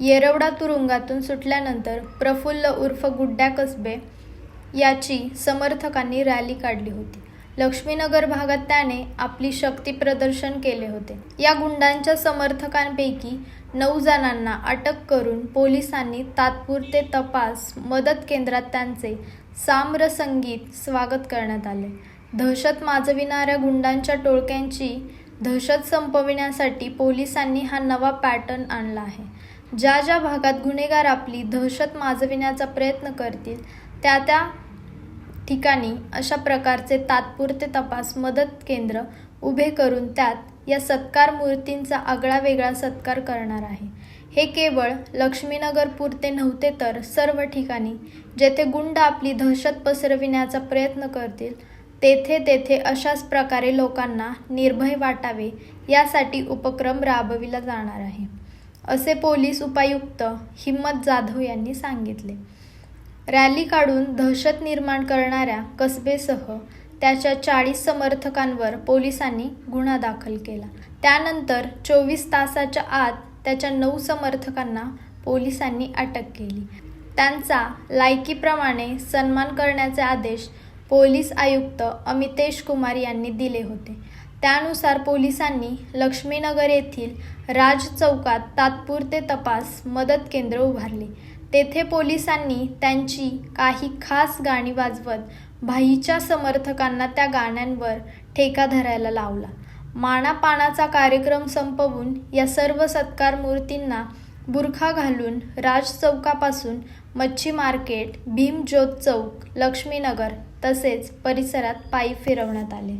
येरवडा तुरुंगातून सुटल्यानंतर प्रफुल्ल उर्फ गुड्ड्या कसबे याची समर्थकांनी रॅली काढली होती. लक्ष्मीनगर भागात त्याने आपली शक्ती प्रदर्शन केले होते. या गुंडांच्या समर्थकांपैकी नऊ जणांना अटक करून पोलिसांनी तात्पुरते तपास मदत केंद्रात त्यांचे साम्र संगीत स्वागत करण्यात आले. दहशत माजविणाऱ्या गुंडांच्या टोळक्यांची दहशत संपविण्यासाठी पोलिसांनी हा नवा पॅटर्न आणला आहे. ज्या ज्या भागात गुन्हेगार आपली दहशत माजविण्याचा प्रयत्न करतील त्या त्या ठिकाणी अशा प्रकारचे तात्पुरते तपास मदत केंद्र उभे करून त्यात या सत्कार मूर्तींचा आगळा वेगळा सत्कार करणार आहे. हे केवळ लक्ष्मीनगर पुरते नव्हते तर सर्व ठिकाणी जेथे गुंड आपली दहशत पसरविण्याचा प्रयत्न करतील तेथे तेथे अशाच प्रकारे लोकांना निर्भय वाटावे यासाठी उपक्रम राबविला जाणार आहे. असे पोलीस उपायुक्त हिम्मत जाधव यांनी सांगितले. रॅली काढून दहशत निर्माण करणाऱ्या कसबेसह त्याच्या चाळीस समर्थकांवर पोलिसांनी गुन्हा दाखल केला. त्यानंतर चोवीस तासाच्या आत त्याच्या नऊ समर्थकांना पोलिसांनी अटक केली. त्यांचा लायकीप्रमाणे सन्मान करण्याचे आदेश पोलीस आयुक्त अमितेश कुमार यांनी दिले होते. त्यानुसार पोलिसांनी लक्ष्मीनगर येथील राज चौकात तात्पुरते तपास मदत केंद्र उभारले. तेथे पोलिसांनी त्यांची काही खास गाणी वाजवत भाईच्या समर्थकांना त्या गाण्यांवर ठेका धरायला लावला. मानापानाचा कार्यक्रम संपवून या सर्व सत्कार मूर्तींना बुरखा घालून राज चौकापासून मच्छी मार्केट भीम ज्योत चौक लक्ष्मीनगर तसेच परिसरात पायी फिरवण्यात आले.